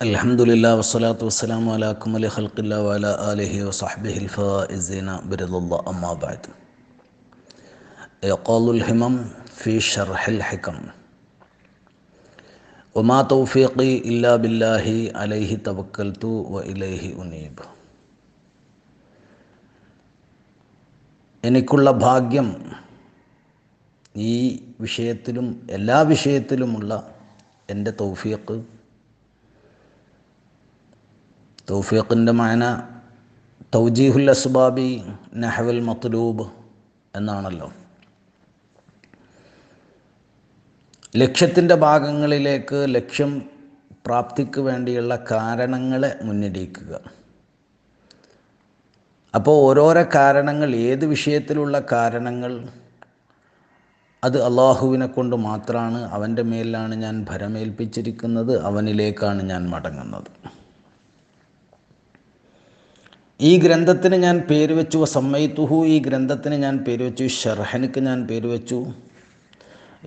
അലഹമുല്ല വസ്സലാത്തു വസ്സലാമു അലാ കുമലി ഖൽക്കില്ല വല ആലിഹി വസഹ്ബിഹി الفائزين برضا الله أما بعد يقال الهمم في شرح الحكم وما توفيقي إلا بالله عليه توكلت وإليه أنيب എനിക്കുള്ള ഭാഗ്യം ഈ വിഷയത്തിലും എല്ലാ വിഷയത്തിലുമുള്ള എൻ്റെ തൗഫീഖ് തൗഫീഖിന്റെ മാന തൗജീഹുൽ അസ്ബാബി നഹവൽ മത്ലൂബ് എന്നാണല്ലോ. ലക്ഷ്യത്തിന്റെ ഭാഗങ്ങളിലേക്ക് ലക്ഷ്യം പ്രാപ്തിക്ക് വേണ്ടിയുള്ള കാരണങ്ങളെ മുന്നിടിക്കുക അപ്പോൾ ഓരോരോ കാരണങ്ങൾ ഏത് വിഷയത്തിലുള്ള കാരണങ്ങൾ അത് അള്ളാഹുവിനെ കൊണ്ട് മാത്രമാണ് അവന്റെ മേലിലാണ് ഞാൻ ഭരമേൽപ്പിച്ചിരിക്കുന്നത് അവനിലേക്കാണ് ഞാൻ മടങ്ങുന്നത്. ഈ ഗ്രന്ഥത്തിന് ഞാൻ പേര് വെച്ചു. സമ്മയിത്തുഹു ഈ ഗ്രന്ഥത്തിന് ഞാൻ പേര് വെച്ചു. ഷർഹനിക്ക് ഞാൻ പേര് വെച്ചു.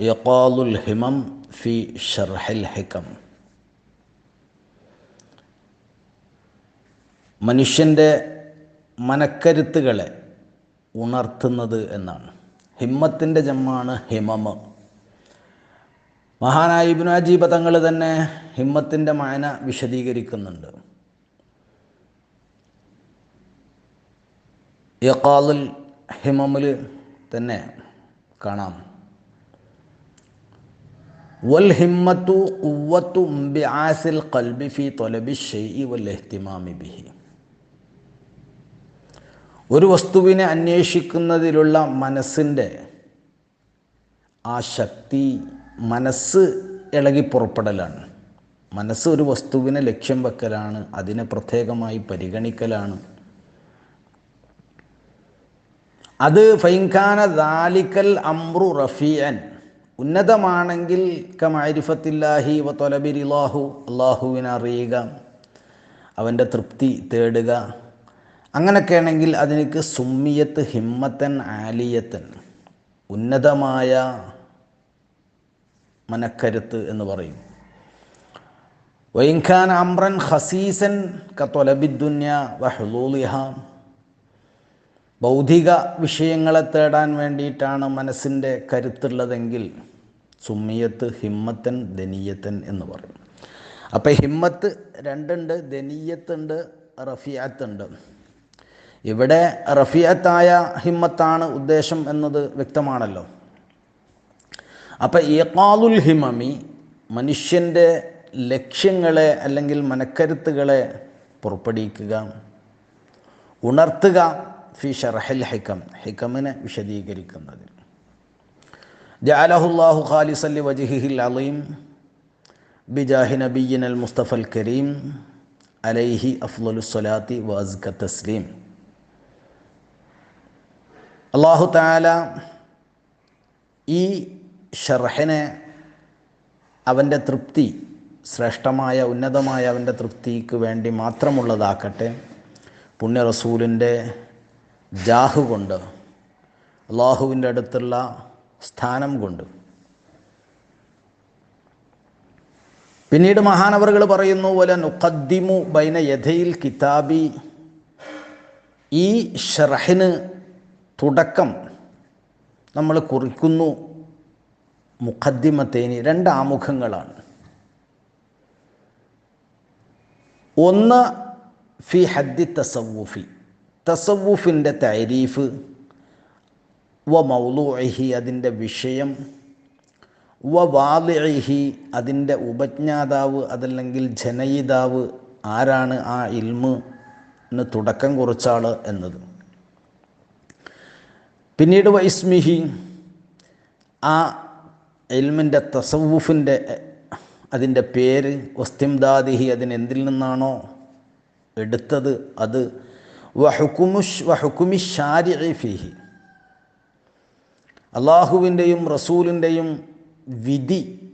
യക്കാലുൽ ഹിമം ഫി ഷർഹൽ ഹിക്കം. മനുഷ്യന്റെ മനക്കരുത്തുകളെ ഉണർത്തുന്നത് എന്നാണ്. ഹിമ്മത്തിന്റെ ജമ്മാണ് ഹിമമ് മഹാനായ ഇബ്നു അജീബ തങ്ങൾ തന്നെ ഹിമ്മത്തിന്റെ മായന വിശദീകരിക്കുന്നുണ്ട്. യക്കാലുൽ ഹിമമിൽ തന്നെ കാണാം. വൽ ഹിമ്മത്തു കുവ്വത്തു ബിആസിൽ ഖൽബി ഫി തൊലബി ഷെയ്ഇ വൽ എഹ്തിമാമി ബിഹി. ഒരു വസ്തുവിനെ അന്വേഷിക്കുന്നതിലുള്ള മനസ്സിന്റെ ആ ശക്തി മനസ്സ് ഇളകി പുറപ്പെടലാണ്. മനസ്സ് ഒരു വസ്തുവിനെ ലക്ഷ്യം വെക്കലാണ് അതിനെ പ്രത്യേകമായി പരിഗണിക്കലാണ്. അത് ഫൈൻഖാന ദാലിക്കൽ അമ്രു റഫിയൻ ഉന്നതമാണെങ്കിൽ കമാരിഫത്തില്ലാഹി വ തൊലബിരിലാഹു അള്ളാഹുവിനെ അറിയുക അവന്റെ തൃപ്തി തേടുക. അങ്ങനെയൊക്കെയാണെങ്കിൽ അതിനക്ക് സുമ്മിയത്ത് ഹിമ്മത്തൻ ആലിയത്തൻ ഉന്നതമായ മനക്കരുത്ത് എന്ന് പറയും. വൈൻഖാൻ അമ്രൻ ഹസീസൻ ക തൊലബിദ്ദുന്യ വഹലൂലിഹ ബൗദ്ധിക വിഷയങ്ങളെ തേടാൻ വേണ്ടിയിട്ടാണ് മനസ്സിന്റെ കരുത്തുള്ളതെങ്കിൽ സുമ്മിയത്ത് ഹിമ്മത്തൻ ദനീയത്തൻ എന്ന് പറയും. അപ്പം ഹിമ്മത്ത് രണ്ടുണ്ട് ദനീയത്തുണ്ട് റഫിയാത്തുണ്ട്. ഇവിടെ റഫിയത്തായ ഹിമ്മത്താണ് ഉദ്ദേശം എന്നത് വ്യക്തമാണല്ലോ. അപ്പം ഏക്കാലുൽ ഹിമമി മനുഷ്യന്റെ ലക്ഷ്യങ്ങളെ അല്ലെങ്കിൽ മനക്കരുത്തുകളെ പുറപ്പെടുവിക്കുക ഉണർത്തുക ഫി ഷർഹിൽ ഹിക്കം ഹിക്കമിനെ വിശദീകരിക്കുന്നത്. ജാലഹുല്ലാഹു ഖാലിസല്ലി വജിഹിഹിൽ അലീം ബിജാഹി നബീൻ അൽ മുസ്തഫൽ കരീം അലൈഹി അഫ്ലുസ്വലാത്തി വാസ്ക തസ്ലീം. അള്ളാഹു താല ഈ ഷർഹിനെ അവന്റെ തൃപ്തി ശ്രേഷ്ഠമായ ഉന്നതമായ അവന്റെ തൃപ്തിക്ക് വേണ്ടി മാത്രമുള്ളതാക്കട്ടെ. പുണ്യ റസൂലിന്റെ ജാഹു കൊണ്ട് അള്ളാഹുവിന്റെ അടുത്തുള്ള സ്ഥാനം കൊണ്ട്. പിന്നീട് മഹാനവറുകൾ പറയുന്നു പോലെ നുഖദ്ദിമു ബൈന യഥയിൽ കിതാബി. ഈ ഷറഹിന് തുടക്കം നമ്മൾ കുറിക്കുന്നു മുഖദ്ദിമത്തേനി. രണ്ട് ആമുഖങ്ങളാണ്. ഒന്ന് ഫി ഹദ്ദി തസവുഫി തസവുഫിന്റെ തരീഫ് വ മൗലൂഹി അതിന്റെ വിഷയം വ വാലിഹി അതിന്റെ ഉപജ്ഞാതാവ് അതല്ലെങ്കിൽ ജനയിതാവ് ആരാണ് ആ ഇൽമിന് തുടക്കം കുറിച്ചാൾ എന്നത്. പിന്നീട് വൈസ്മിഹി ആ ഇൽമിന്റെ തസവുഫിന്റെ അതിന്റെ പേര് വസ്തിംദാദിഹി അതിനെന്തിൽ നിന്നാണോ എടുത്തത് അത് അള്ളാഹുവിന്റെയും റസൂലിന്റെയും വിധി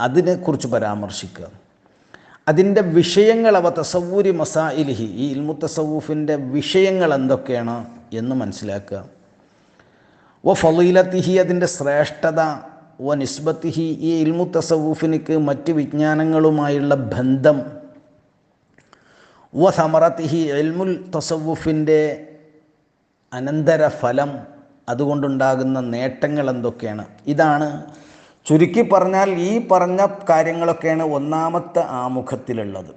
അതിനെക്കുറിച്ച് പരാമർശിക്കുക. അതിന്റെ വിഷയങ്ങൾ അവ തസവൂരി മസാഇലിഹി ഈ ഇൽമു തസവൂഫിന്റെ വിഷയങ്ങൾ എന്തൊക്കെയാണ് എന്ന് മനസ്സിലാക്കുക. വ ഫലീലത്തിഹി അതിന്റെ ശ്രേഷ്ഠത വ നിസ്ബത്തിഹി ഈ ഇൽമു തസവൂഫിനിക്ക് മറ്റ് വിജ്ഞാനങ്ങളുമായുള്ള ബന്ധം വ സമറത്തിഹി എൽമുൽ തസവുഫിന്റെ അനന്തര ഫലം അതുകൊണ്ടുണ്ടാകുന്ന നേട്ടങ്ങൾ എന്തൊക്കെയാണ് ഇതാണ് ചുരുക്കി പറഞ്ഞാൽ ഈ പറഞ്ഞ കാര്യങ്ങളൊക്കെയാണ് ഒന്നാമത്തെ ആമുഖത്തിലുള്ളത്.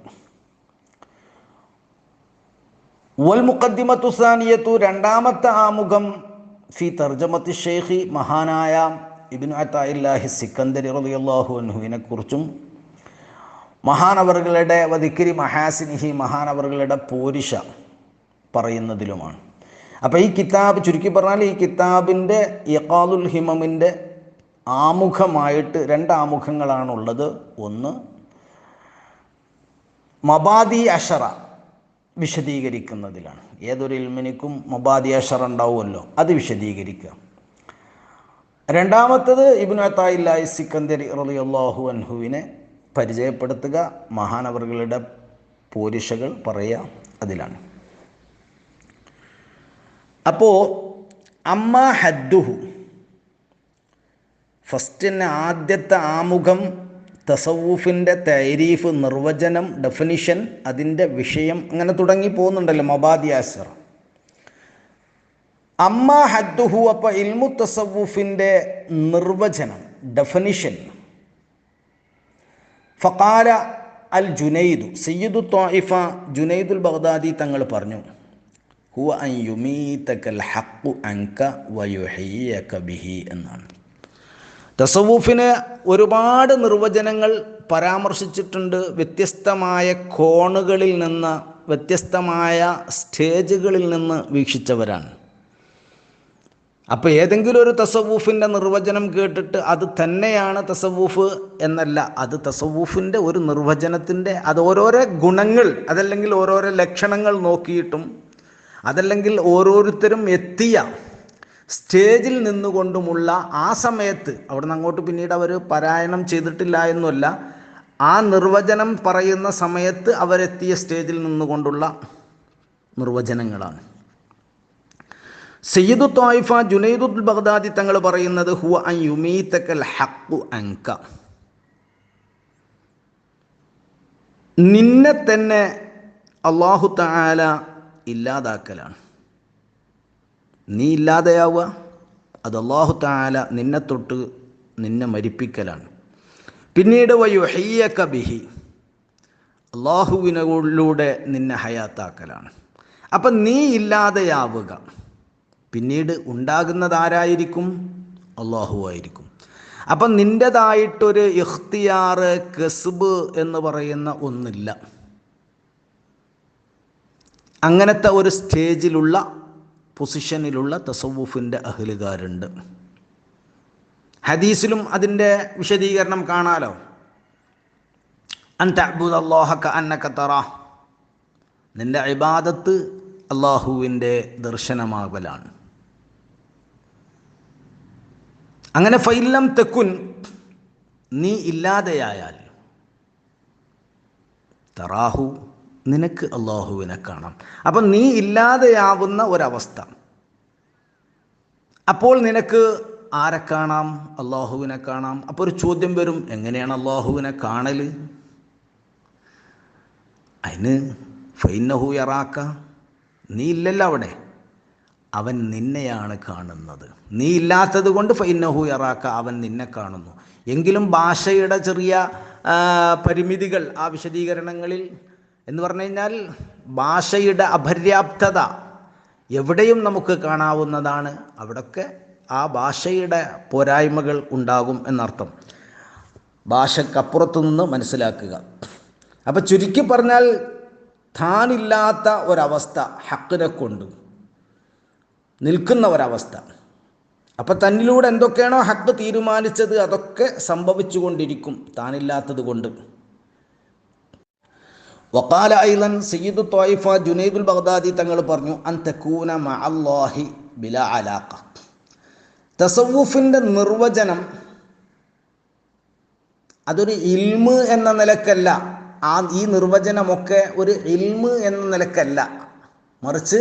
വൽ മുഖദ്ദിമത്തുസാനിയത്തു രണ്ടാമത്തെ ആമുഖം ഫി തർജമത്തി ഷെയ്ഖി മഹാനായ ഇബിൻ അത്തായില്ലാഹി സിക്കന്ദരി റളിയല്ലാഹു അൻഹുവിനെ കുറിച്ചും മഹാനവറുകളുടെ വധിക്കിരി മഹാസിനിഹി മഹാനവറുകളുടെ പോരിഷ പറയുന്നതിലുമാണ്. അപ്പോൾ ഈ കിതാബ് ചുരുക്കി പറഞ്ഞാൽ ഈ കിതാബിന്റെ യക്കാദുൽ ഹിമമിന്റെ ആമുഖമായിട്ട് രണ്ട് ആമുഖങ്ങളാണുള്ളത്. ഒന്ന് മബാദി അഷറ വിശദീകരിക്കുന്നതിലാണ്. ഏതൊരു ഇൽമിനിക്കും മബാദി അഷറ ഉണ്ടാവുമല്ലോ അത് വിശദീകരിക്കുക. രണ്ടാമത്തത് ഇബിൻ അത്തായില്ലായി സിക്കന്ദരി റളിയല്ലാഹു അൻഹുവിനെ പരിചയപ്പെടുത്തുക. മഹാനവറുകളുടെ പോരിഷകൾ പറയുക അതിലാണ്. അപ്പോൾ അമ്മ ഹദ്ദുഹു. ഫസ്റ്റ് തന്നെ ആദ്യത്തെ ആമുഖം തസവൂഫിന്റെ തൈരീഫ് നിർവചനം ഡെഫിനിഷൻ അതിന്റെ വിഷയം അങ്ങനെ തുടങ്ങി പോകുന്നുണ്ടല്ലോ മൊബാദിയാസർ അമ്മ ഹദ്ദുഹു അപ്പോൾ ഇൽമു തസവൂഫിന്റെ നിർവചനം ഡെഫിനിഷൻ ഫക്കാല അൽ ജുനൈദു സയ്യിദു തോയിഫ ജുനൈദുൽ ബഗ്ദാദി തങ്ങൾ പറഞ്ഞു ഹുവ അൻ യുമീതക്കൽ ഹഖു അൻക വയുഹയ്യക ബിഹി എന്നാണ്. തസവൂഫിന് ഒരുപാട് നിർവചനങ്ങൾ പരാമർശിച്ചിട്ടുണ്ട്. വ്യത്യസ്തമായ കോണുകളിൽ നിന്ന് വ്യത്യസ്തമായ സ്റ്റേജുകളിൽ നിന്ന് വീക്ഷിച്ചവരാണ്. അപ്പോൾ ഏതെങ്കിലും ഒരു തസവൂഫിന്റെ നിർവചനം കേട്ടിട്ട് അത് തന്നെയാണ് തസവൂഫ് എന്നല്ല അത് തസവൂഫിന്റെ ഒരു നിർവചനത്തിന്റെ അത് ഓരോരോ ഗുണങ്ങൾ അതല്ലെങ്കിൽ ഓരോരോ ലക്ഷണങ്ങൾ നോക്കിയിട്ടും അതല്ലെങ്കിൽ ഓരോരുത്തരും എത്തിയ സ്റ്റേജിൽ നിന്നുകൊണ്ടുമുള്ള ആ സമയത്ത് അവിടെ നിന്ന് അങ്ങോട്ട് പിന്നീട് അവർ പാരായണം ചെയ്തിട്ടില്ല എന്നല്ല ആ നിർവചനം പറയുന്ന സമയത്ത് അവരെത്തിയ സ്റ്റേജിൽ നിന്നുകൊണ്ടുള്ള നിർവചനങ്ങളാണ്. സയ്യിദു തായിഫ ജുനൈദുൽ ബഗ്ദാദി തങ്ങൾ പറയുന്നത് ഹുവ അൻ ഹക്കു അങ്ക നിന്നെ തന്നെ അള്ളാഹു താല ഇല്ലാതാക്കലാണ്. നീ ഇല്ലാതെയാവുക അത് അള്ളാഹു താല നിന്നെ തൊട്ട് നിന്നെ മരിപ്പിക്കലാണ്. പിന്നീട് വയുഹയ്യക്ക കബിഹി അള്ളാഹുവിനൂടെ നിന്നെ ഹയാത്താക്കലാണ്. അപ്പം നീ ഇല്ലാതെയാവുക പിന്നീട് ഉണ്ടാകുന്നതാരായിരിക്കും? അള്ളാഹു ആയിരിക്കും. അപ്പം നിന്റെതായിട്ടൊരു ഇഖ്തിയാർ കസ്ബ് എന്ന് പറയുന്ന ഒന്നില്ല. അങ്ങനത്തെ ഒരു സ്റ്റേജിലുള്ള പൊസിഷനിലുള്ള തസവൂഫിന്റെ അഹലുകാരുണ്ട്. ഹദീസിലും അതിന്റെ വിശദീകരണം കാണാലോ? അൻ അബാദത്ത് നിന്റെ ഇബാദത്ത് അള്ളാഹുവിന്റെ ദർശനമാകലാണ്. അങ്ങനെ ഫൈലം തെക്കുൻ നീ ഇല്ലാതെയായാൽ തറാഹു നിനക്ക് അള്ളാഹുവിനെ കാണാം. അപ്പം നീ ഇല്ലാതെയാവുന്ന ഒരവസ്ഥ. അപ്പോൾ നിനക്ക് ആരെ കാണാം? അള്ളാഹുവിനെ കാണാം. അപ്പോൾ ഒരു ചോദ്യം വരും എങ്ങനെയാണ് അള്ളാഹുവിനെ കാണൽ അതിന് ഫൈനഹു യറാക്ക നീ ഇല്ലല്ലോ അവിടെ. അവൻ നിന്നെയാണ് കാണുന്നത്. നീ ഇല്ലാത്തത് കൊണ്ട് ഫൈനഹു യറാക്ക അവൻ നിന്നെ കാണുന്നു. എങ്കിലും ഭാഷയുടെ ചെറിയ പരിമിതികൾ ആ വിശദീകരണങ്ങളിൽ എന്ന് പറഞ്ഞു കഴിഞ്ഞാൽ ഭാഷയുടെ അപര്യാപ്തത എവിടെയും നമുക്ക് കാണാവുന്നതാണ്. അവിടൊക്കെ ആ ഭാഷയുടെ പോരായ്മകൾ ഉണ്ടാകും എന്നർത്ഥം. ഭാഷക്കപ്പുറത്തു നിന്ന് മനസ്സിലാക്കുക. അപ്പം ചുരുക്കി പറഞ്ഞാൽ താനില്ലാത്ത ഒരവസ്ഥ ഹക്കിനെ കൊണ്ട് നിൽക്കുന്ന ഒരവസ്ഥ അപ്പം തന്നിലൂടെ എന്തൊക്കെയാണോ ഹക്ക് തീരുമാനിച്ചത് അതൊക്കെ സംഭവിച്ചു കൊണ്ടിരിക്കും താനില്ലാത്തത് കൊണ്ട് വക്കാല ഐലൻ സയ്യിദ് തോയിഫ ജുനൈദുൽ ബഗ്ദാദി തങ്ങൾ പറഞ്ഞു അൻ മഅല്ലാഹി ബില അലാഖ. തസവൂഫിന്റെ നിർവചനം അതൊരു ഇൽമ് എന്ന നിലക്കല്ല. ആ ഈ നിർവചനമൊക്കെ ഒരു ഇൽമ് എന്ന നിലക്കല്ല. മറിച്ച്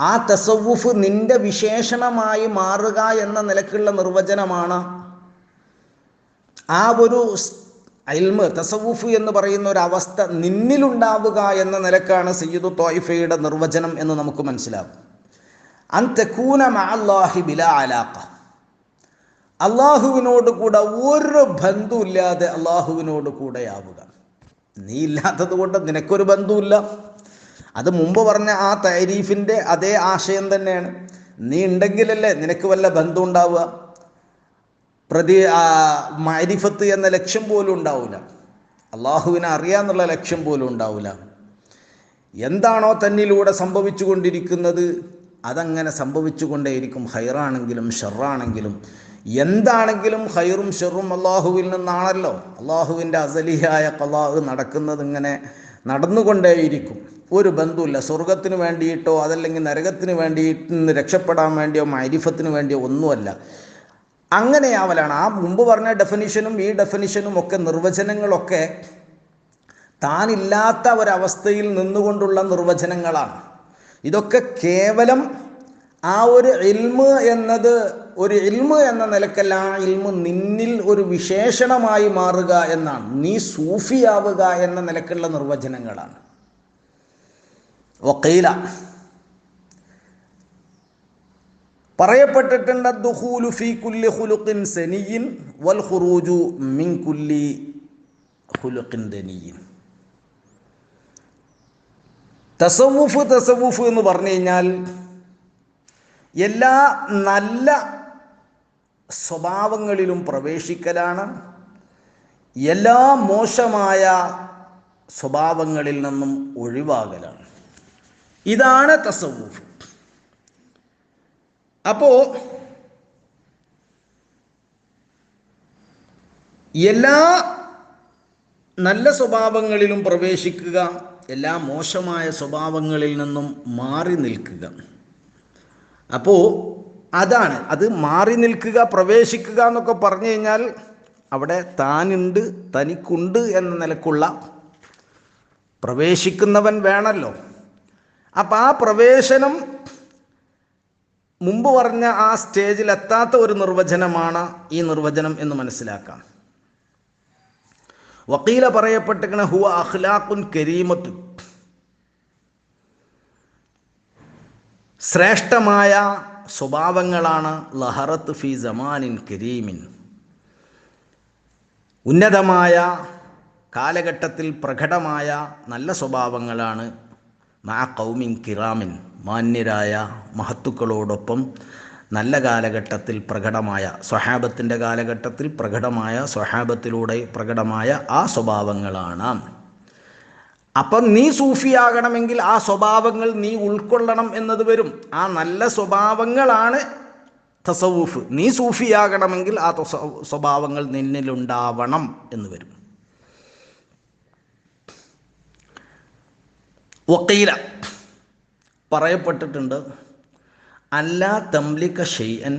ആ തസവുഫ് നിന്റെ വിശേഷണമായി മാറുക എന്ന നിലക്കുള്ള നിർവചനമാണ് ആ ഒരു അൽമ് തസവുഫ് എന്ന് പറയുന്ന ഒരു അവസ്ഥ നിന്നിലുണ്ടാവുക എന്ന നിലക്കാണ് സയ്യിദു തോയിഫയുടെ നിർവചനം എന്ന് നമുക്ക് മനസ്സിലാവും. അൻ തെക്കൂന മഅല്ലാഹി ബില അലാഖ. അള്ളാഹുവിനോട് കൂടെ ഒരു ബന്ധുവില്ലാതെ അള്ളാഹുവിനോട് കൂടെയാവുക. നീ ഇല്ലാത്തത് കൊണ്ട് നിനക്കൊരു ബന്ധമില്ല അത് മുമ്പ് പറഞ്ഞ ആ തൈരീഫിന്റെ അതേ ആശയം തന്നെയാണ്. നീ ഉണ്ടെങ്കിലല്ലേ നിനക്ക് വല്ല ബന്ധം ഉണ്ടാവുക? പ്രതി മാരിഫത്ത് എന്ന ലക്ഷ്യം പോലും ഉണ്ടാവില്ല അള്ളാഹുവിനെ അറിയാന്നുള്ള ലക്ഷ്യം പോലും ഉണ്ടാവില്ല എന്താണോ തന്നിലൂടെ സംഭവിച്ചു കൊണ്ടിരിക്കുന്നത് അതങ്ങനെ സംഭവിച്ചു കൊണ്ടേയിരിക്കും ഹൈറാണെങ്കിലും ഷെറാണെങ്കിലും എന്താണെങ്കിലും ഹൈറും ഷെറും അള്ളാഹുവിൽ നിന്നാണല്ലോ. അള്ളാഹുവിന്റെ അസലിയായ കലാഹ് നടക്കുന്നത് ഇങ്ങനെ നടന്നുകൊണ്ടേയിരിക്കും. ഒരു ബന്ധമില്ല സ്വർഗത്തിന് വേണ്ടിയിട്ടോ അതല്ലെങ്കിൽ നരകത്തിന് വേണ്ടിയിട്ട് രക്ഷപ്പെടാൻ വേണ്ടിയോ മൈരിഫത്തിന് വേണ്ടിയോ ഒന്നുമല്ല. അങ്ങനെയാവലാണ്. ആ മുമ്പ് പറഞ്ഞ ഡെഫിനിഷനും ഈ ഡെഫിനിഷനും ഒക്കെ നിർവചനങ്ങളൊക്കെ താനില്ലാത്ത ഒരവസ്ഥയിൽ നിന്നുകൊണ്ടുള്ള നിർവചനങ്ങളാണ്. ഇതൊക്കെ കേവലം ആ ഒരു ഇൽമ് എന്നത് ഒരു ഇൽമ് എന്ന നിലക്കല്ല ആ ഇൽമ് നിന്നിൽ ഒരു വിശേഷണമായി മാറുക എന്നാണ്. നീ സൂഫിയാവുക എന്ന നിലക്കുള്ള നിർവചനങ്ങളാണ്. വക്കീല പറയപ്പെട്ടിട്ടുണ്ട് ദുഖൂലു ഫീ കുല്ലി ഖുലുഖിൻ സനിയിൻ വൽ ഖുറൂജു മിൻ കുല്ലി ഖുലുഖിൻ ദനിയിൻ. തസവുഫ് തസവുഫ് എന്ന് പറഞ്ഞു കഴിഞ്ഞാൽ എല്ലാ നല്ല സ്വഭാവങ്ങളിലും പ്രവേശിക്കലാണ്. എല്ലാ മോശമായ സ്വഭാവങ്ങളിൽ നിന്നും ഒഴിവാകലാണ്. ഇതാണ് തസവൂഫ് അപ്പോ എല്ലാ നല്ല സ്വഭാവങ്ങളിലും പ്രവേശിക്കുക എല്ലാ മോശമായ സ്വഭാവങ്ങളിൽ നിന്നും മാറി നിൽക്കുക. അപ്പോൾ അതാണ് അത് മാറി നിൽക്കുക പ്രവേശിക്കുക എന്നൊക്കെ പറഞ്ഞു കഴിഞ്ഞാൽ അവിടെ താനുണ്ട് തനിക്കുണ്ട് എന്ന നിലക്കുള്ള പ്രവേശിക്കുന്നവൻ വേണമല്ലോ അപ്പം ആ പ്രവേശനം മുമ്പ് പറഞ്ഞ ആ സ്റ്റേജിൽ എത്താത്ത ഒരു നിർവചനമാണ് ഈ നിർവചനം എന്ന് മനസ്സിലാക്കാം. വക്കീല പറയപ്പെട്ടിരിക്കണ ഹുവ അഖ്ലാഖുൻ കരീമത്തു ശ്രേഷ്ഠമായ സ്വഭാവങ്ങളാണ് ലഹറത്ത് ഫി ജമാനിൻ കരീമിൻ. ഉന്നതമായ കാലഘട്ടത്തിൽ പ്രകടമായ നല്ല സ്വഭാവങ്ങളാണ് മാ കിറാമിൻ മാന്യരായ മഹത്തുക്കളോടൊപ്പം നല്ല കാലഘട്ടത്തിൽ പ്രകടമായ സ്വഹാബത്തിന്റെ കാലഘട്ടത്തിൽ പ്രകടമായ സ്വഹാബത്തിലൂടെ പ്രകടമായ ആ സ്വഭാവങ്ങളാണ്. അപ്പം നീ സൂഫിയാകണമെങ്കിൽ ആ സ്വഭാവങ്ങൾ നീ ഉൾക്കൊള്ളണം എന്നത് വരും. ആ നല്ല സ്വഭാവങ്ങളാണ് തസവൂഫ്. നീ സൂഫിയാകണമെങ്കിൽ ആ സ്വഭാവങ്ങൾ നിന്നിലുണ്ടാവണം എന്ന് വരും. വക്കീല. പറയപ്പെട്ടിട്ടുണ്ട് അല്ലാ തംലിക്ക ഷെയ്യൻ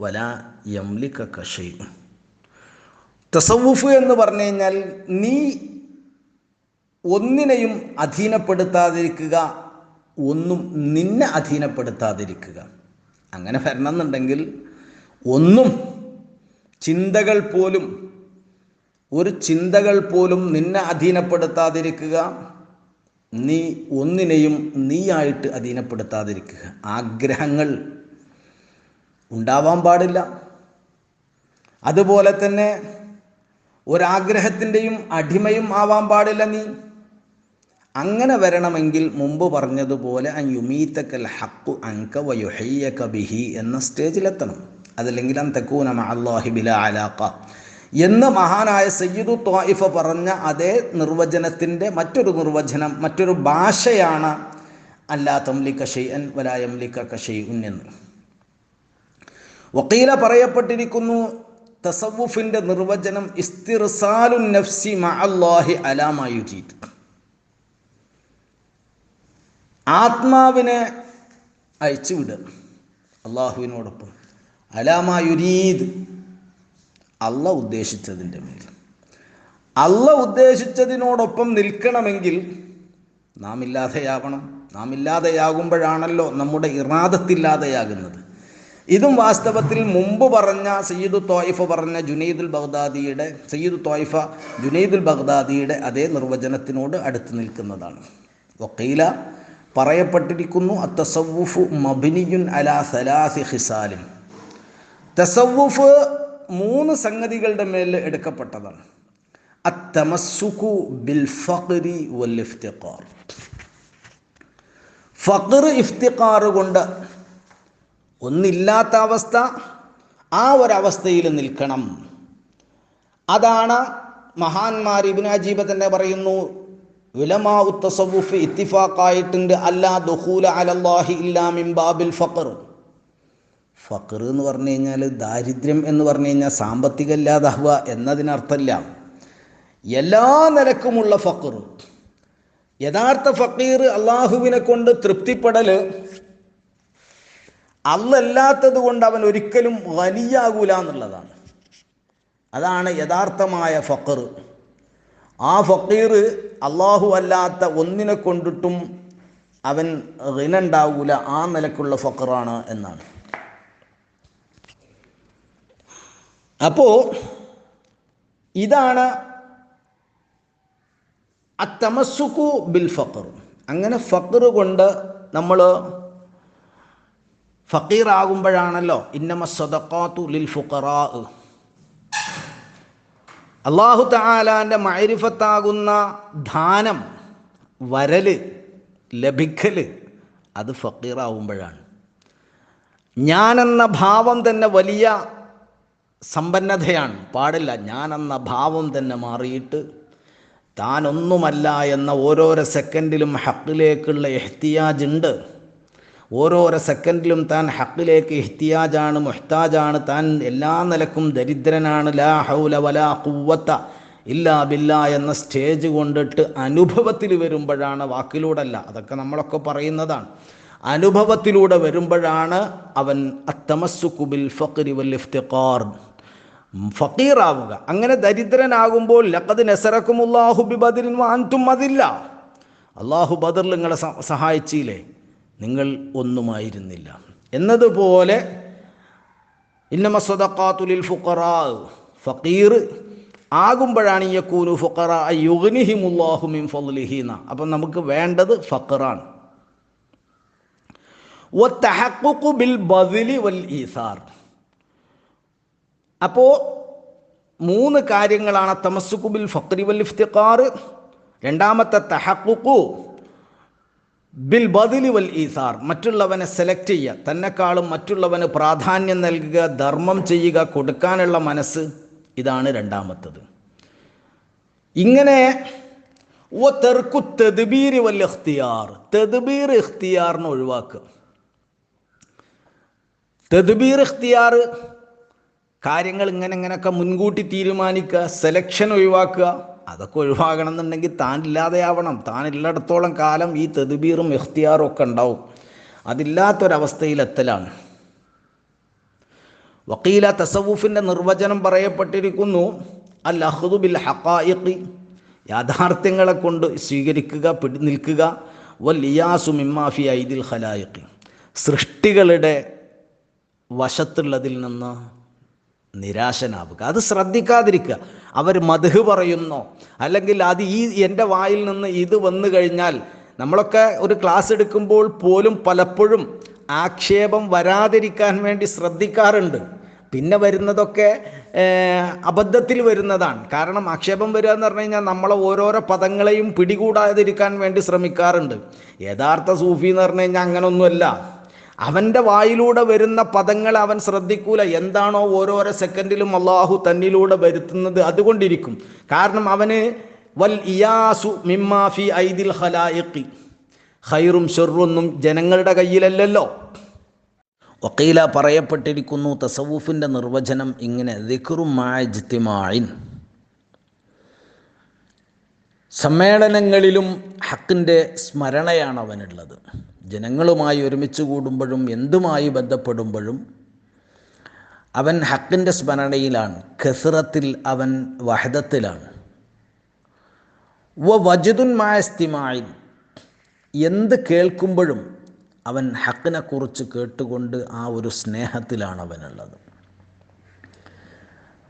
വല യംലിക്ക ഷെയ്ൻ തസവുഫ് എന്ന് പറഞ്ഞു കഴിഞ്ഞാൽ നീ ഒന്നിനെയും അധീനപ്പെടുത്താതിരിക്കുക ഒന്നും നിന്നെ അധീനപ്പെടുത്താതിരിക്കുക. അങ്ങനെ വരണമെന്നുണ്ടെങ്കിൽ ഒന്നും ചിന്തകൾ പോലും ഒരു ചിന്തകൾ പോലും നിന്നെ അധീനപ്പെടുത്താതിരിക്കുക. നീ ഒന്നിനെയും നീയായിട്ട് അധീനപ്പെടുത്താതിരിക്കുക. ആഗ്രഹങ്ങൾ ഉണ്ടാവാൻ പാടില്ല. അതുപോലെ തന്നെ ഒരാഗ്രഹത്തിന്റെയും അടിമയും ആവാൻ പാടില്ല നീ. അങ്ങനെ വരണമെങ്കിൽ മുമ്പ് പറഞ്ഞതുപോലെ യുമീത്തക്കൽ ഹക്കു അങ്ക വയുഹയ്യ കബിഹി എന്ന സ്റ്റേജിലെത്തണം അതല്ലെങ്കിൽ അൻ തക്കൂന അള്ളാഹി അലാക്ക എന്ന് മഹാനായ സയ്യിദു ത്വായിഫ പറഞ്ഞ അതേ നിർവചനത്തിന്റെ മറ്റൊരു നിർവചനം മറ്റൊരു ഭാഷയാണ് അല്ലാ തംലിക്ക ഷെയ്യൻ വലായംലിക്ക കഷെയ് എന്ന്. വക്കീല പറയപ്പെട്ടിരിക്കുന്നു തസവുഫിന്റെ നിർവചനം ഇസ്തിർസാലു നഫ്സി മഅല്ലാഹി അലാമായുജീത് ആത്മാവിനെ അയച്ചുവിടുക അള്ളാഹുവിനോടൊപ്പം അലാമായുരീദ് അല്ല ഉദ്ദേശിച്ചതിന്റെ മേൽ. അല്ല ഉദ്ദേശിച്ചതിനോടൊപ്പം നിൽക്കണമെങ്കിൽ നാം ഇല്ലാതെയാവണം. നാം ഇല്ലാതെയാകുമ്പോഴാണല്ലോ നമ്മുടെ ഇറാദത്തില്ലാതെയാകുന്നത്. ഇതും വാസ്തവത്തിൽ മുമ്പ് പറഞ്ഞ സയ്യിദ് തോയിഫ പറഞ്ഞ ജുനൈദുൽ ബഗ്ദാദിയുടെ സയ്യിദ് തോയിഫ ജുനൈദുൽ ബഗ്ദാദിയുടെ അതേ നിർവചനത്തിനോട് അടുത്ത് നിൽക്കുന്നതാണ്. വക്കീല പറയപ്പെട്ടിരിക്കുന്നു അത്തസവുഫ് മബിനിയുൻ അലാ സലാസി ഹിസാലിൻ തസവുഫ് മൂന്ന് സംഗതികളുടെ മേൽ എടുക്കപ്പെട്ടതാണ്. അത്തമസുഖു ബിൽ ഫഖ്രി വൽ ഇഫ്തിഖാർ. ഫഖർ കൊണ്ട് ഒന്നില്ലാത്ത അവസ്ഥ ആ ഒരവസ്ഥയിൽ നിൽക്കണം. അതാണ് മഹാന്മാർ ഇബിൻ അജീബ് തന്നെ പറയുന്നു ഉലമാ ഉത്തസവുഫ് ഇത്തിഫാക്കായിട്ടുണ്ട് അല്ലാ ദുഹൂല അലല്ലാഹി ഇല്ലാ മിൻ ബാബിൽ ഫഖർ. ഫഖർ എന്ന് പറഞ്ഞു കഴിഞ്ഞാൽ ദാരിദ്ര്യം എന്ന് പറഞ്ഞു കഴിഞ്ഞാൽ സാമ്പത്തിക ഇല്ലാതാവുക എന്നതിനർത്ഥമില്ല. എല്ലാ നിലക്കുമുള്ള ഫഖർ യഥാർത്ഥ ഫക്കീർ അള്ളാഹുവിനെ കൊണ്ട് തൃപ്തിപ്പെടൽ അല്ലല്ലാത്തത് കൊണ്ട് അവൻ ഒരിക്കലും വലിയാകൂല എന്നുള്ളതാണ്. അതാണ് യഥാർത്ഥമായ ഫക്കർ ആ ഫക്കീർ അള്ളാഹു അല്ലാത്ത ഒന്നിനെ കൊണ്ടിട്ടും അവൻ റിനുണ്ടാവൂല ആ നിലക്കുള്ള ഫക്കറാണ് എന്നാണ്. അപ്പോൾ ഇതാണ് അ തമസുക്കു ബിൽ ഫക്കർ അങ്ങനെ ഫക്കർ കൊണ്ട് നമ്മൾ ഫക്കീറാകുമ്പോഴാണല്ലോ ഇന്നമ സദക്കാത്തു ലിൽ ഫുക്കറാ അള്ളാഹു താലാന്റെ മൈരിഫത്താകുന്ന ദാനം വരൽ ലഭിക്കൽ അത് ഫക്കീറാവുമ്പോഴാണ് ഞാനെന്ന ഭാവം തന്നെ വലിയ സമ്പന്നതയാണ്. പാടില്ല ഞാനെന്ന ഭാവം തന്നെ മാറിയിട്ട് താനൊന്നുമല്ല എന്ന ഓരോരോ സെക്കൻഡിലും ഹക്കിലേക്കുള്ള എഹ്തിയാജ് ഉണ്ട് ഓരോരോ സെക്കൻഡിലും താൻ ഹക്കിലേക്ക് എഹ്തിയാജാണ് മുഹ്താജാണ് താൻ എല്ലാ നിലക്കും ദരിദ്രനാണ്. ലാ ഹൗല വലാ കുവ്വത്ത ഇല്ലാ ബില്ല എന്ന സ്റ്റേജ് കൊണ്ടിട്ട് അനുഭവത്തിൽ വരുമ്പോഴാണ് വാക്കിലൂടല്ല അതൊക്കെ നമ്മളൊക്കെ പറയുന്നതാണ്. അനുഭവത്തിലൂടെ വരുമ്പോഴാണ് അവൻ അത്തമസ്സുക്കുബിൽ ഫക്രി വൽ ഇഫ്തിഖാർ. ഫക്കീറാവുക അങ്ങനെ ദരിദ്രനാകുമ്പോൾ ലഖദ് നസറക്കുമുല്ലാഹു ബി ബദരിൻ വാൻതും അതില്ല. അള്ളാഹു ബദറിൽ നിങ്ങളെ സഹായിച്ചില്ലേ? നിങ്ങൾ ഒന്നുമായിരുന്നില്ല. എന്നതുപോലെ ഇന്നമ സ്വതക്കാത്തുലിൽ ഫുക്കറാ ഫക്കീർ ആകുമ്പോഴാണ് ഈ യക്കൂനു ഫുക്കറ യുഗ്നിഹിമുല്ലാഹു മിൻ ഫضലിഹിന അപ്പം നമുക്ക് വേണ്ടത് ഫക്കറാണ് ബിൽ ബദിലി വൽ ഈസാർ. അപ്പോൾ മൂന്ന് കാര്യങ്ങളാണ് തമസുക്കുബിൽ ഫക്രി വൽ ഇഫ്തിഖാർ. രണ്ടാമത്തെ തഹക്കുക്കു ബിൽ ബദിലി വൽ ഈസാർ. മറ്റുള്ളവനെ സെലക്ട് ചെയ്യുക തന്നെക്കാളും മറ്റുള്ളവന് പ്രാധാന്യം നൽകുക ധർമ്മം ചെയ്യുക കൊടുക്കാനുള്ള മനസ്സ് ഇതാണ് രണ്ടാമത്തത്. ഇങ്ങനെ തെർക്കു തെതുബീർ വൽ ഇഖ്തിയാർ. തെതുബീർ ഇഖ്തിയാറിന് ഒഴിവാക്കുക. തെതുബീർ ഇഖ്തിയാർ കാര്യങ്ങൾ ഇങ്ങനെ ഇങ്ങനെയൊക്കെ മുൻകൂട്ടി തീരുമാനിക്കുക സെലക്ഷൻ ഒഴിവാക്കുക അതൊക്കെ ഒഴിവാകണം എന്നുണ്ടെങ്കിൽ താൻ ഇല്ലാതെയാവണം. താൻ ഇല്ലടത്തോളം കാലം ഈ തെതുബീറും ഇഖ്തിയാറും ഒക്കെ ഉണ്ടാവും. അതില്ലാത്തൊരവസ്ഥയിലെത്തലാണ്. വക്കീല തസവൂഫിന്റെ നിർവചനം പറയപ്പെട്ടിരിക്കുന്നു അൽ അഹ്ദു ബിൽ ഹക്കായിഖി യാഥാർത്ഥ്യങ്ങളെ കൊണ്ട് സ്വീകരിക്കുക പിടി നിൽക്കുക വൽ ഇയാസു മിമ്മാഫി ഐദിൽ ഖലായിഖി സൃഷ്ടികളുടെ വശത്തുള്ളതിൽ നിന്ന് നിരാശനാവുക. അത് ശ്രദ്ധിക്കാതിരിക്കുക. അവർ മധു പറയുന്നോ അല്ലെങ്കിൽ അത് ഈ എന്റെ വായിൽ നിന്ന് ഇത് വന്നു കഴിഞ്ഞാൽ നമ്മളൊക്കെ ഒരു ക്ലാസ് എടുക്കുമ്പോൾ പോലും പലപ്പോഴും ആക്ഷേപം വരാതിരിക്കാൻ വേണ്ടി ശ്രദ്ധിക്കാറുണ്ട്. പിന്നെ വരുന്നതൊക്കെ അബദ്ധത്തിൽ വരുന്നതാണ്. കാരണം ആക്ഷേപം വരിക എന്ന് പറഞ്ഞു കഴിഞ്ഞാൽ നമ്മളെ ഓരോരോ പദങ്ങളെയും പിടികൂടാതിരിക്കാൻ വേണ്ടി ശ്രമിക്കാറുണ്ട്. യഥാർത്ഥ സൂഫി എന്ന് പറഞ്ഞു കഴിഞ്ഞാൽ അങ്ങനൊന്നുമല്ല. അവന്റെ വായിലൂടെ വരുന്ന പദങ്ങൾ അവൻ ശ്രദ്ധിക്കൂല. എന്താണോ ഓരോരോ സെക്കൻഡിലും അള്ളാഹു തന്നിലൂടെ വരുത്തുന്നത് അതുകൊണ്ടിരിക്കും. കാരണം അവന് വൽ ഇയാസു മിമ്മാഫി ഐദിൽ ഹലായിക്കി ഹൈറും ഷെറൊന്നും ജനങ്ങളുടെ കയ്യിലല്ലല്ലോ. വക്കീല പറയപ്പെട്ടിരിക്കുന്നു തസവൂഫിന്റെ നിർവചനം ഇങ്ങനെ ദിക്റും മാജിത്തിമായിൻ സമ്മേളനങ്ങളിലും ഹക്കിന്റെ സ്മരണയാണ് അവനുള്ളത്. ജനങ്ങളുമായി ഒരുമിച്ച് കൂടുമ്പോഴും എന്തുമായി ബന്ധപ്പെടുമ്പോഴും അവൻ ഹക്കിന്റെ സ്മരണയിലാണ് ഖസറത്തിൽ അവൻ വഹദത്തിലാണ്. വ വജുദുന്മായ മായസ്തിമായിൻ എന്ത് കേൾക്കുമ്പോഴും അവൻ ഹക്കിനെക്കുറിച്ച് കേട്ടുകൊണ്ട് ആ ഒരു സ്നേഹത്തിലാണ് അവനുള്ളത്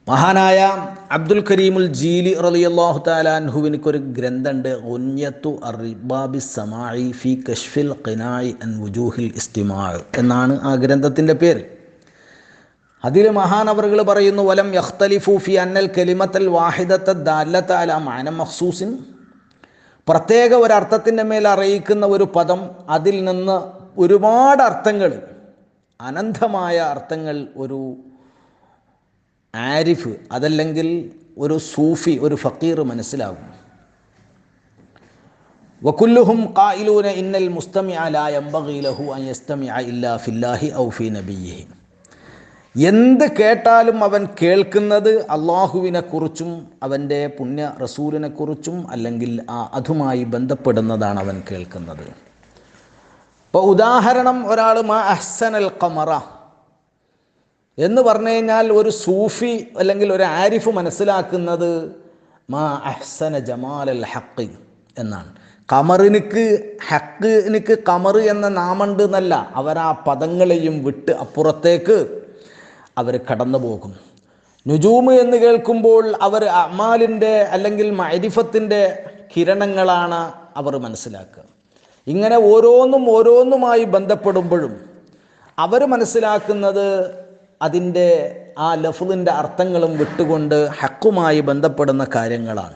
മഹാനായ അബ്ദുൽ കരീമുൽ ജീലി റളിയല്ലാഹു താലാൻഹുവിനിക്കൊരു ഗ്രന്ഥമുണ്ട് ഉന്യത്തു അറിബാബി സമായി ഫി കഷ്ഫിൽ ഖിനായി അൻ വുജൂഹിൽ ഇസ്തിമാ എന്നാണ് ആ ഗ്രന്ഥത്തിന്റെ പേര്. അതിൽ മഹാനവറുകൾ പറയുന്നു വലം യഖ്തലിഫു ഫി അന്നൽ കലിമത്തൽ വാഹിദത്ത ദാലത്ത അല മാന മഖ്സൂസിൻ പ്രത്യേക ഒരർത്ഥത്തിന്റെ മേൽ അറിയിക്കുന്ന ഒരു പദം അതിൽ നിന്ന് ഒരുപാട് അർത്ഥങ്ങൾ അനന്തമായ അർത്ഥങ്ങൾ ഒരു ആരിഫ് അതല്ലെങ്കിൽ ഒരു സൂഫി ഒരു ഫക്കീർ മനസ്സിലാകും. വക്കുല്ലുഹും കായിലൂന ഇന്നൽ മുസ്തമിഅ ലാ യംബഗി ലഹു അൻ യസ്തമിഅ ഇല്ലാ ഫില്ലാഹി ഔ ഫീ നബിയിഹി. എന്ത് കേട്ടാലും അവൻ കേൾക്കുന്നത് അള്ളാഹുവിനെ കുറിച്ചും അവന്റെ പുണ്യ റസൂലിനെ കുറിച്ചും അല്ലെങ്കിൽ ആ അതുമായി ബന്ധപ്പെടുന്നതാണ് അവൻ കേൾക്കുന്നത്. ഇപ്പോൾ ഉദാഹരണം ഒരാൾ മാ അഹ്സനൽ ഖമറ. എന്ന് പറഞ്ഞു കഴിഞ്ഞാൽ ഒരു സൂഫി അല്ലെങ്കിൽ ഒരു ആരിഫ് മനസ്സിലാക്കുന്നത് മാ അഹ്സന ജമാൽ അൽ ഹക്ക് എന്നാണ് കമറിനിക്ക് ഹക്കിനിക്ക് കമർ എന്ന നാമുണ്ട് എന്നല്ല. അവർ ആ പദങ്ങളെയും വിട്ട് അപ്പുറത്തേക്ക് അവർ കടന്നു പോകും. നുജൂമ് എന്ന് കേൾക്കുമ്പോൾ അവർ അമാലിന്റെ അല്ലെങ്കിൽ മരിഫത്തിന്റെ കിരണങ്ങളാണ് അവർ മനസ്സിലാക്കുക. ഇങ്ങനെ ഓരോന്നും ഓരോന്നുമായി ബന്ധപ്പെടുമ്പോഴും അവർ മനസ്സിലാക്കുന്നത് അതിന്റെ ആ ലഫുലിന്റെ അർത്ഥങ്ങളും വിട്ടുകൊണ്ട് ഹക്കുമായി ബന്ധപ്പെടുന്ന കാര്യങ്ങളാണ്.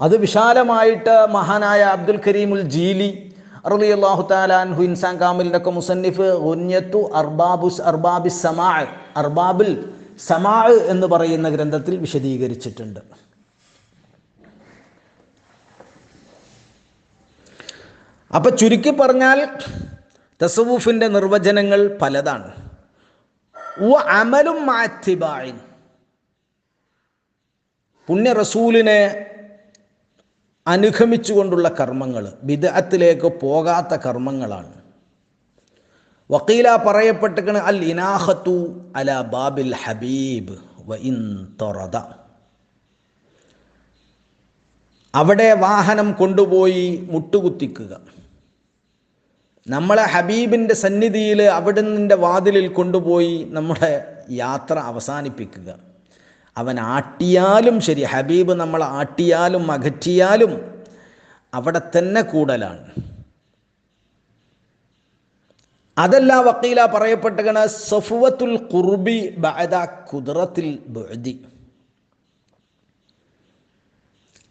അത് വിശാലമായിട്ട് മഹാനായ അബ്ദുൽ കരീമുൽ ജീലി അറുലി അള്ളാഹു താലാൻഹു ഇൻസാൻ കാമിലിന്റെ മുസന്നിഫ് ഉന്യത്തു അർബാബുസ് അർബാബി സമാ അർബാബിൽ സമാ എന്ന് പറയുന്ന ഗ്രന്ഥത്തിൽ വിശദീകരിച്ചിട്ടുണ്ട്. അപ്പൊ ചുരുക്കി പറഞ്ഞാൽ തസവൂഫിന്റെ നിർവചനങ്ങൾ പലതാണ്. അമലും മാറ്റിബായി പുണ്യ റസൂലിനെ അനുഗമിച്ചുകൊണ്ടുള്ള കർമ്മങ്ങൾ വിദഗത്തിലേക്ക് പോകാത്ത കർമ്മങ്ങളാണ്. വക്കീല പറയപ്പെട്ടിക്കണ് അൽ ഇനാഹത്തു അല ബാബിൽ ഹബീബ് വ ഇൻ തൊറത അവിടെ വാഹനം കൊണ്ടുപോയി മുട്ടുകുത്തിക്കുക. നമ്മളെ ഹബീബിന്റെ സന്നിധിയിൽ അവിടുന്നിന്റെ വാതിലിൽ കൊണ്ടുപോയി നമ്മുടെ യാത്ര അവസാനിപ്പിക്കുക. അവൻ ആട്ടിയാലും ശരി ഹബീബ് നമ്മൾ ആട്ടിയാലും അകറ്റിയാലും അവിടെ തന്നെ കൂടലാണ്. അതല്ല വക്കീല പറയപ്പെട്ടകണ് സഫുവത്തുൽ കുർബി ബഅദ കുതിറത്തിൽ ബുഅദി.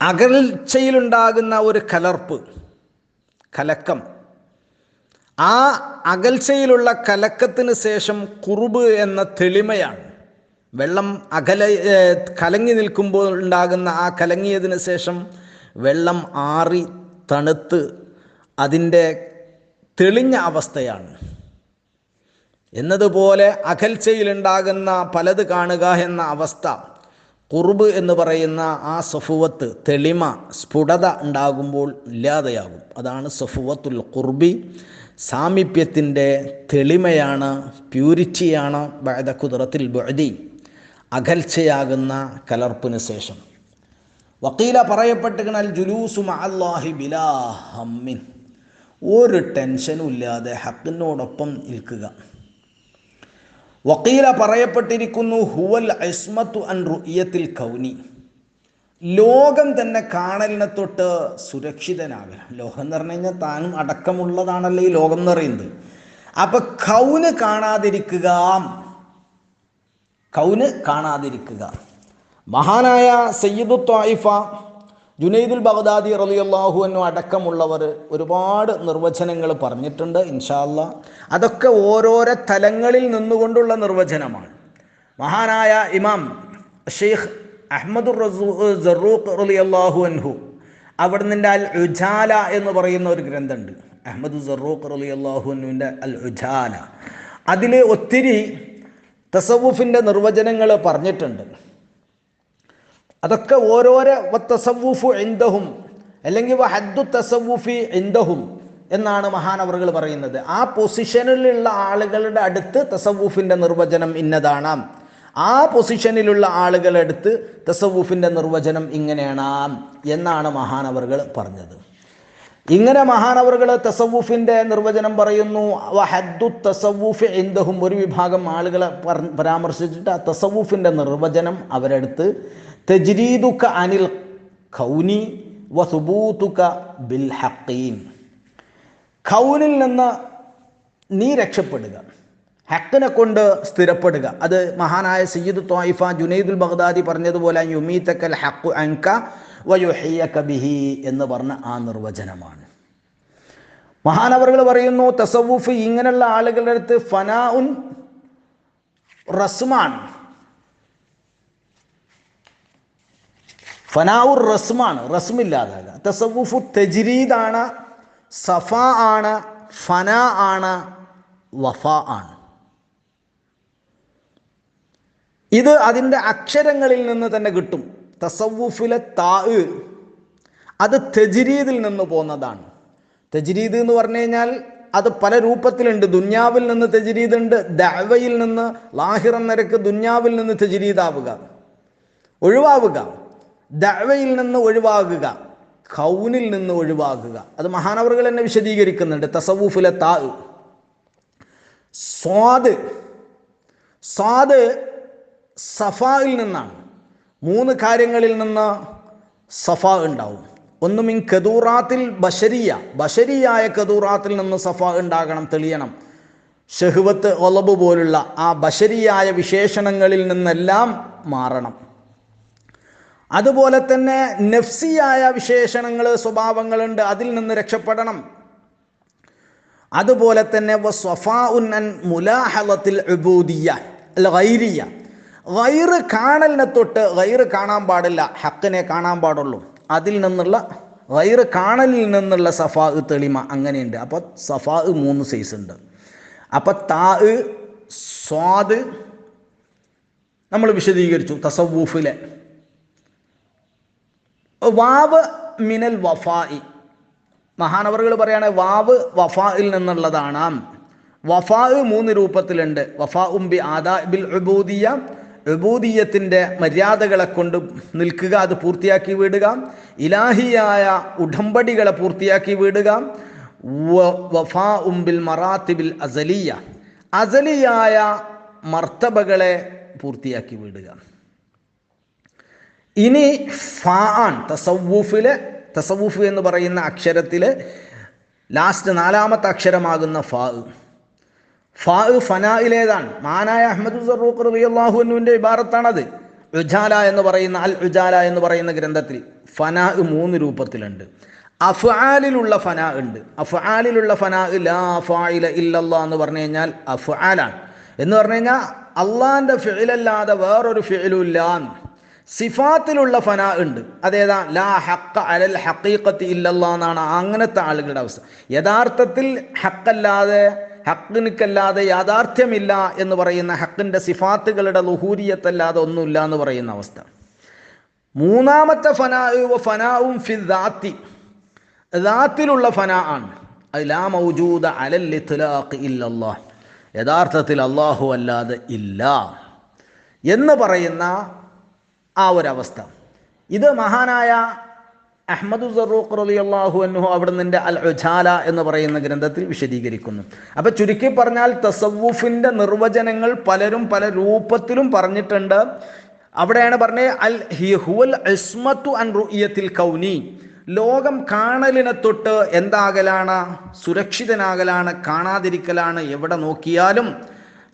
അകൽച്ചയിലുണ്ടാകുന്ന ഒരു കലർപ്പ് കലക്കം. ആ അകൽച്ചയിലുള്ള കലക്കത്തിന് ശേഷം കുറുബ് എന്ന തെളിമയാണ്. വെള്ളം അകല കലങ്ങി നിൽക്കുമ്പോൾ ഉണ്ടാകുന്ന ആ കലങ്ങിയതിന് ശേഷം വെള്ളം ആറി തണുത്ത് അതിന്റെ തെളിഞ്ഞ അവസ്ഥയാണ്. എന്നതുപോലെ അകൽച്ചയിലുണ്ടാകുന്ന പലത് കാണുക എന്ന അവസ്ഥ കുറുബ് എന്ന് പറയുന്ന ആ സഫുവത്ത് തെളിമ സ്ഫുടത ഉണ്ടാകുമ്പോൾ ഇല്ലാതെയാകും. അതാണ് സഫുവത്തുൽ കുർബി സാമീപ്യത്തിന്റെ തെളിമയാണ് പ്യൂരിറ്റിയാണ് ബഅദ കുതിറത്തിൽ ബഅദി അകൽച്ചയാകുന്ന കലർപ്പിന് ശേഷം. വക്കീല പറയപ്പെട്ടിരിക്കണൽ ജുലൂസു അല്ലാഹി ബിലാ ഹമ്മിൻ ഒരു ടെൻഷനും ഇല്ലാതെ ഹക്കിനോടൊപ്പം നിൽക്കുക. വക്കീല പറയപ്പെട്ടിരിക്കുന്നു ഹുവൽ ഇസ്മത്തു അൻ റുയത്തിൽ കൗനി. ലോകം തന്നെ കാണലിനെ തൊട്ട് സുരക്ഷിതനാകണം. ലോകം എന്ന് പറഞ്ഞു കഴിഞ്ഞാൽ താനും അടക്കമുള്ളതാണല്ലോ ഈ ലോകം എന്ന് പറയുന്നത്. അപ്പൊ കൗന് കാണാതിരിക്കുക. കൗന് കാണാതിരിക്കുക. മഹാനായ സയ്യിദു ത്വായിഫ ജുനൈദുൽ ബഗ്ദാദി റളിയല്ലാഹു അൻഹു അടക്കമുള്ളവർ ഒരുപാട് നിർവചനങ്ങൾ പറഞ്ഞിട്ടുണ്ട് ഇൻഷാല്ല അതൊക്കെ ഓരോരോ തലങ്ങളിൽ നിന്നുകൊണ്ടുള്ള നിർവചനമാണ്. മഹാനായ ഇമാം ഷെയ്ഖ് അഹമ്മദുർ റസൂഖ് റളിയല്ലാഹു അൻഹു. അവിടുന്ന് അൽ ഉജാല എന്ന് പറയുന്ന ഒരു ഗ്രന്ഥമുണ്ട്. അഹമ്മദ് സറൂഖ് റളിയല്ലാഹു അൻഹുവിന്റെ അൽ ഉജാല അതിൽ ഒത്തിരി തസവുഫിന്റെ നിർവചനങ്ങൾ പറഞ്ഞിട്ടുണ്ട്. അതൊക്കെ ഓരോരോ തസവുഫു എന്തഹും അല്ലെങ്കിൽ ഹദ്ദു തസവൂഫി എന്തഹും എന്നാണ് മഹാനവറുകൾ പറയുന്നത്. ആ പൊസിഷനിലുള്ള ആളുകളുടെ അടുത്ത് തസവൂഫിന്റെ നിർവചനം ഇന്നതാണ്. ആ പൊസിഷനിലുള്ള ആളുകളെടുത്ത് തസവൂഫിന്റെ നിർവചനം ഇങ്ങനെയാണ് എന്നാണ് മഹാനവറുകൾ പറഞ്ഞത്. ഇങ്ങനെ മഹാനവറുകൾ തസവൂഫിന്റെ നിർവചനം പറയുന്നു ഹദ്ദു തസവൂഫ് എന്തും ഒരു വിഭാഗം ആളുകളെ പരാമർശിച്ചിട്ട് ആ തസവൂഫിന്റെ നിർവചനം അവരെടുത്ത് തജ്രീദുക അനിൽ ഖൗനി വസുബൂതുക ബിൽ ഹഖീൻ ഖൗനിൽ നിന്ന് നീ രക്ഷപ്പെടുക. ഹക്കിനെ കൊണ്ട് സ്ഥിരപ്പെടുക. അത് മഹാനായ സയ്യിദ് ത്വായിഫ ജുനൈദുൽ ബഗ്ദാദി പറഞ്ഞതുപോലെ യുമീതക്കൽ ഹക്കു അൻക വയുഹിയക ബിഹി എന്ന് പറഞ്ഞ ആ നിർവചനമാണ്. മഹാനവറുകൾ പറയുന്നു തസവൂഫ് ഇങ്ങനെയുള്ള ആളുകളുടെ അടുത്ത് ഫനാഉൻ റസ്മാണ്. ഫനാഉർ റസ്മാണ് റസ്മില്ലാതാകുക. തസവുഫു തജ്രീദാണ് സഫ ആണ് ഫന ആണ് വഫ ആണ്. ഇത് അതിന്റെ അക്ഷരങ്ങളിൽ നിന്ന് തന്നെ കിട്ടും. തസവുഫിലെ താ അത് തെജിരീദിൽ നിന്ന് പോന്നതാണ്. തെജിരീദ് എന്ന് പറഞ്ഞു കഴിഞ്ഞാൽ അത് പല രൂപത്തിലുണ്ട്. ദുന്യാവിൽ നിന്ന് തെജിരീദ് ഉണ്ട് ദഅവയിൽ നിന്ന് ലാഹിറൻ നിരക്ക് ദുന്യാവിൽ നിന്ന് തെജിരീദാവുക. ഒഴിവാവുക. ദഅവയിൽ നിന്ന് ഒഴിവാകുക. ഖൗനിൽ നിന്ന് ഒഴിവാകുക. അത് മഹാനവറുകൾ എന്നെ വിശദീകരിക്കുന്നുണ്ട്. തസവൂഫിലെ താ സ്വാദ്. സ്വാദ് സഫായിൽ നിന്നാണ്. മൂന്ന് കാര്യങ്ങളിൽ നിന്ന് സഫ ഉണ്ടാവും. ഒന്നും മിൻ കദൂറാത്തിൽ ബഷരിയ. ബഷരിയായ കദൂറാത്തിൽ നിന്ന് സഫ ഉണ്ടാകണം തെളിയണം. ഷെഹുവത്ത് ഒലബ് പോലുള്ള ആ ബഷരിയായ വിശേഷണങ്ങളിൽ നിന്നെല്ലാം മാറണം. അതുപോലെ തന്നെ നഫ്സിയായ വിശേഷണങ്ങൾ സ്വഭാവങ്ങളുണ്ട് അതിൽ നിന്ന് രക്ഷപ്പെടണം. അതുപോലെ തന്നെ മുലാഹലത്തിൽ ഗൈറ് കാണലിനെ തൊട്ട് വൈറ് കാണാൻ പാടില്ല ഹക്കിനെ കാണാൻ പാടുള്ളൂ. അതിൽ നിന്നുള്ള വൈറ് കാണലിൽ നിന്നുള്ള സഫാ തെളിമ അങ്ങനെയുണ്ട്. അപ്പോൾ സഫാ മൂന്ന് സൈസ് ഉണ്ട്. അപ്പോൾ താ സ്വാദ് നമ്മൾ വിശദീകരിച്ചു തസവൂഫിലെ വാവ് മിനൽ വഫായി. മഹാനവറുകൾ പറയാണ് വാവ് വഫായിൽ നിന്നുള്ളതാണ്. വഫാ മൂന്ന് രൂപത്തിലുണ്ട്. വഫാ ഉംബി ആദാ ബിൽ ഉബൂദിയ ഉബൂദിയത്തിന്റെ മര്യാദകളെ കൊണ്ട് നിൽക്കുക അത് പൂർത്തിയാക്കി വിടുക. ഇലാഹിയായ ഉടമ്പടികളെ പൂർത്തിയാക്കി വിടുക. വഫാ ഉംബിൽ മറാത്തിബിൽ അസലിയ. അസലിയായ മർത്തബകളെ പൂർത്തിയാക്കി വിടുക. ഇനി ഫാൻ തസവൂഫിലെ തസവൂഫ് എന്ന് പറയുന്ന അക്ഷരത്തിൽ ലാസ്റ്റ് നാലാമത്തെ അക്ഷരമാകുന്ന ഫാ. ഫാ ഫനായിലേതാണ്. മാനായ അഹമ്മദ് സറൂഖ് റബിയാഹുവിന്റെ ഇബാറത്താണത്. ഉജാല എന്ന് പറയുന്ന അൽ ഉജാല എന്ന് പറയുന്ന ഗ്രന്ഥത്തിൽ ഫനാ മൂന്ന് രൂപത്തിലുണ്ട്. അഫ്ആലിലുള്ള ഫനാ ഉണ്ട്. അഫ്ആലിലുള്ള ഫനാ ലാ ഫായില ഇല്ലല്ലാ എന്ന് പറഞ്ഞു കഴിഞ്ഞാൽ അഫ്ആലാണ്. എന്ന് പറഞ്ഞു കഴിഞ്ഞാൽ അള്ളാന്റെ ഫിഴിലല്ലാതെ വേറൊരു ഫിഇലും ഇല്ല സിഫാത്തിലുള്ള ഫന ഉണ്ട്. അതേതാ? ലാ ഹക്ക അലൽ ഹക്കീക്കത്ത് ഇല്ലല്ലാ എന്നാണ് അങ്ങനത്തെ ആളുകളുടെ അവസ്ഥ. യഥാർത്ഥത്തിൽ ഹക്കല്ലാതെ ഹക്കിനിക്കല്ലാതെ യാഥാർത്ഥ്യമില്ല എന്ന് പറയുന്ന ഹക്കിന്റെ സിഫാത്തുകളുടെ ലുഹൂരിയത്തല്ലാതെ ഒന്നുമില്ല എന്ന് പറയുന്ന അവസ്ഥ. മൂന്നാമത്തെ ഫനാ ഫനാവും ഫി ദാത്തി. ദാത്തിലുള്ള ഫന ആണ്. മൗജൂദ അലൽ ഇത്ലാഖ് യഥാർത്ഥത്തിൽ അള്ളാഹു അല്ലാതെ ഇല്ല എന്ന് പറയുന്ന ആ ഒരവസ്ഥ. ഇത് മഹാനായ അഹമ്മദ് സറൂഖ് റളിയല്ലാഹു അൻഹു അവിടെ നിന്റെ അൽ ഉജാല എന്ന് പറയുന്ന ഗ്രന്ഥത്തിൽ വിശദീകരിക്കുന്നു. അപ്പൊ ചുരുക്കി പറഞ്ഞാൽ തസവൂഫിന്റെ നിർവചനങ്ങൾ പലരും പല രൂപത്തിലും പറഞ്ഞിട്ടുണ്ട്. അവിടെയാണ് പറഞ്ഞത് അൽ കൗനി. ലോകം കാണലിനെ തൊട്ട് എന്താകലാണ്? സുരക്ഷിതനാകലാണ് കാണാതിരിക്കലാണ്. എവിടെ നോക്കിയാലും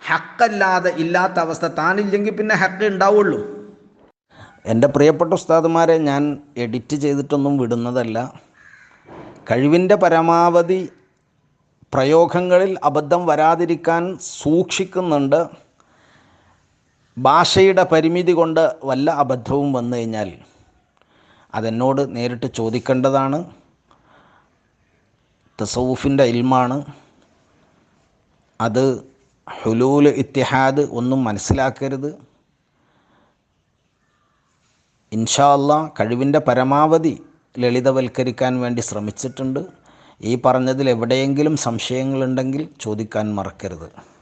ഹക്കല്ലാതെ ഇല്ലാത്ത അവസ്ഥ. താനില്ലെങ്കിൽ പിന്നെ ഹക്ക് ഉണ്ടാവുള്ളൂ. എന്റെ പ്രിയപ്പെട്ട ഉസ്താദുമാരെ ഞാൻ എഡിറ്റ് ചെയ്തിട്ടൊന്നും വിടുന്നതല്ല. കഴിവിന്റെ പരമാവധി പ്രയോഗങ്ങളിൽ അബദ്ധം വരാതിരിക്കാൻ സൂക്ഷിക്കുന്നുണ്ട്. ഭാഷയുടെ പരിമിതി കൊണ്ട് വല്ല അബദ്ധവും വന്നു കഴിഞ്ഞാൽ അതെന്നോട് നേരിട്ട് ചോദിക്കേണ്ടതാണ്. തസവുഫിന്റെ ഇൽമാണ്. അത് ഹുലൂൽ ഇത്തിഹാദ് ഒന്നും മനസ്സിലാക്കരുത്. ഇൻഷാ അല്ലാ കഴിവിന്റെ പരമാവധി ലളിതവൽക്കരിക്കാൻ വേണ്ടി ശ്രമിച്ചിട്ടുണ്ട്. ഈ പറഞ്ഞതിൽ എവിടെയെങ്കിലും സംശയങ്ങളുണ്ടെങ്കിൽ ചോദിക്കാൻ മറക്കരുത്.